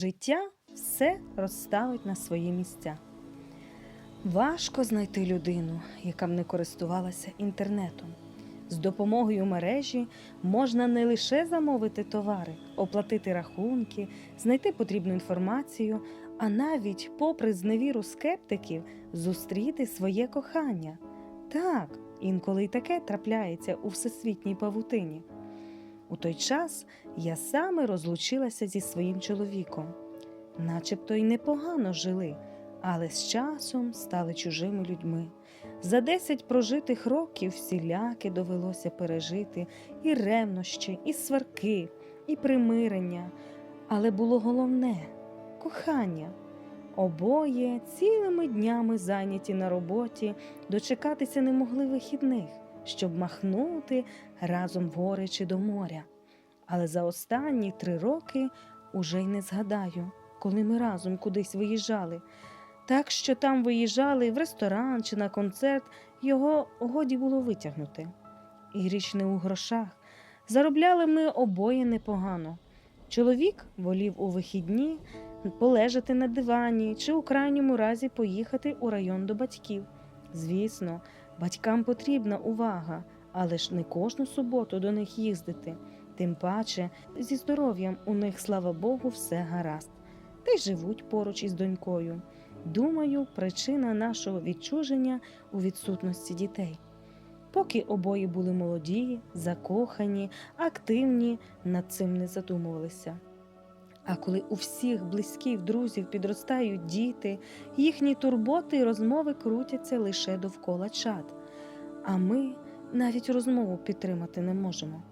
Життя все розставить на свої місця. Важко знайти людину, яка б не користувалася інтернетом. З допомогою мережі можна не лише замовити товари, оплатити рахунки, знайти потрібну інформацію, а навіть, попри зневіру скептиків, зустріти своє кохання. Так, інколи й таке трапляється у всесвітній павутині. У той час я саме розлучилася зі своїм чоловіком. Начебто й непогано жили, але з часом стали чужими людьми. За десять прожитих років всіляки довелося пережити і ревнощі, і сварки, і примирення. Але було головне кохання. Обоє цілими днями зайняті на роботі, дочекатися не могли вихідних, щоб махнути разом в гори чи до моря. Але за останні три роки уже й не згадаю, коли ми разом кудись виїжджали. Так що там виїжджали в ресторан чи на концерт, його годі було витягнути. І річ не у грошах. Заробляли ми обоє непогано. Чоловік волів у вихідні полежати на дивані чи у крайньому разі поїхати у район до батьків. Звісно, батькам потрібна увага, але ж не кожну суботу до них їздити. Тим паче, зі здоров'ям у них, слава Богу, все гаразд, та й живуть поруч із донькою. Думаю, причина нашого відчуження у відсутності дітей. Поки обоє були молоді, закохані, активні, над цим не задумувалися. А коли у всіх близьких друзів підростають діти, їхні турботи і розмови крутяться лише довкола чат. А ми навіть розмову підтримати не можемо.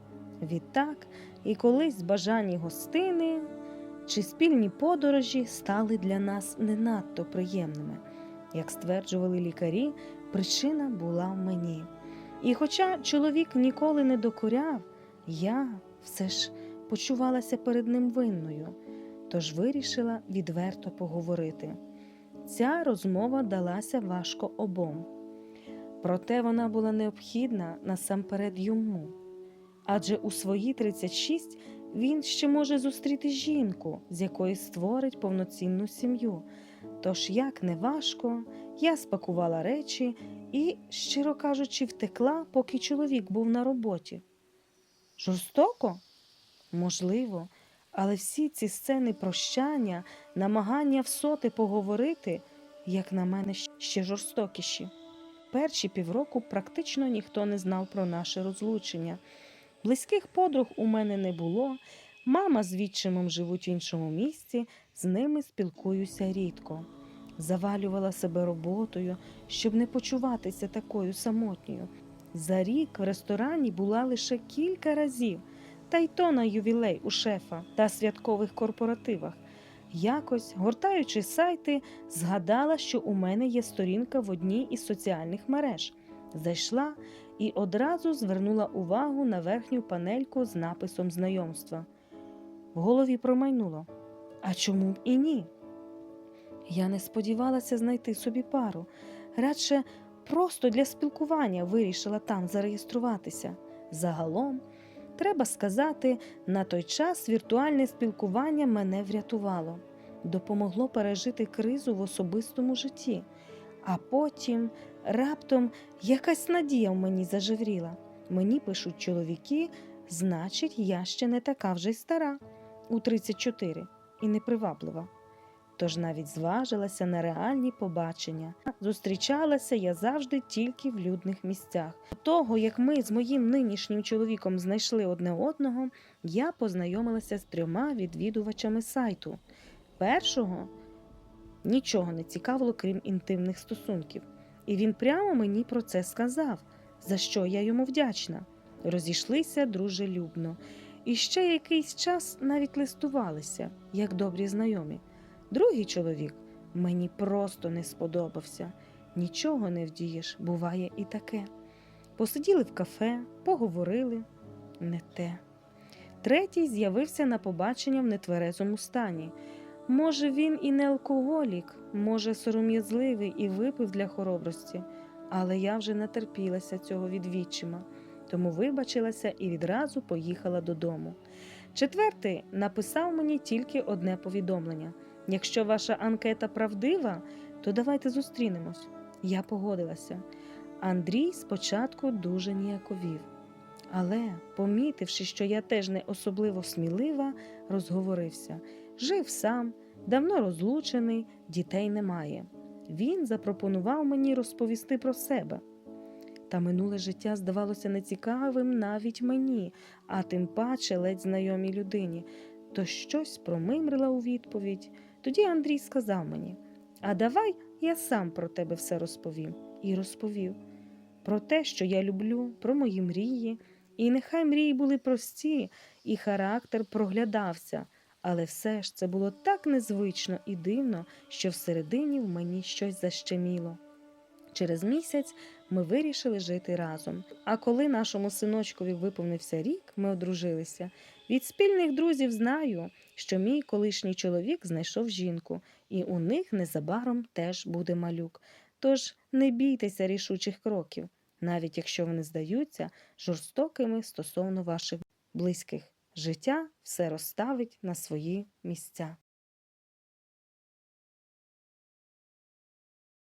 Відтак, і колись бажані гостини чи спільні подорожі стали для нас не надто приємними. Як стверджували лікарі, причина була в мені. І хоча чоловік ніколи не докоряв, я все ж почувалася перед ним винною, тож вирішила відверто поговорити. Ця розмова далася важко обом. Проте вона була необхідна насамперед йому. Адже у свої 36 він ще може зустріти жінку, з якої створить повноцінну сім'ю. Тож, як не важко, я спакувала речі і, щиро кажучи, втекла, поки чоловік був на роботі. Жорстоко? Можливо, але всі ці сцени прощання, намагання всоти поговорити, як на мене, ще жорстокіші. Перші півроку практично ніхто не знав про наше розлучення. Близьких подруг у мене не було. Мама з відчимом живуть в іншому місці, з ними спілкуюся рідко. Завалювала себе роботою, щоб не почуватися такою самотньою. За рік в ресторані була лише кілька разів, та й то на ювілей у шефа та святкових корпоративах. Якось, гортаючи сайти, згадала, що у мене є сторінка в одній із соціальних мереж. Зайшла і одразу звернула увагу на верхню панельку з написом знайомства. В голові промайнуло. А чому б і ні? Я не сподівалася знайти собі пару. Радше просто для спілкування вирішила там зареєструватися. Загалом, треба сказати, на той час віртуальне спілкування мене врятувало, допомогло пережити кризу в особистому житті, а потім раптом якась надія в мені зажевріла. Мені пишуть чоловіки, значить, я ще не така вже й стара у 34 і неприваблива. Тож навіть зважилася на реальні побачення. Зустрічалася я завжди тільки в людних місцях. До того, як ми з моїм нинішнім чоловіком знайшли одне одного, я познайомилася з трьома відвідувачами сайту. Першого нічого не цікавило, крім інтимних стосунків, і він прямо мені про це сказав, за що я йому вдячна. Розійшлися дружелюбно, і ще якийсь час навіть листувалися, як добрі знайомі. Другий чоловік мені просто не сподобався. Нічого не вдієш, буває і таке. Посиділи в кафе, поговорили не те. Третій з'явився на побачення в нетверезому стані. Може, він і не алкоголік, може, сором'язливий і випив для хоробрості, але я вже натерпілася цього від відчима, тому вибачилася і відразу поїхала додому. Четвертий написав мені тільки одне повідомлення: якщо ваша анкета правдива, то давайте зустрінемось. Я погодилася. Андрій спочатку дуже ніяковів, але, помітивши, що я теж не особливо смілива, розговорився. Жив сам, давно розлучений, дітей немає. Він запропонував мені розповісти про себе. Та минуле життя здавалося нецікавим навіть мені, а тим паче ледь знайомій людині. То щось промимрила у відповідь. Тоді Андрій сказав мені: А давай я сам про тебе все розповім. І розповів про те, що я люблю, про мої мрії. І нехай мрії були прості, і характер проглядався, але все ж це було так незвично і дивно, що всередині в мені щось защеміло. Через місяць ми вирішили жити разом. А коли нашому синочкові виповнився рік, ми одружилися. Від спільних друзів знаю, що мій колишній чоловік знайшов жінку, і у них незабаром теж буде малюк. Тож не бійтеся рішучих кроків, навіть якщо вони здаються жорстокими стосовно ваших близьких. Життя все розставить на свої місця.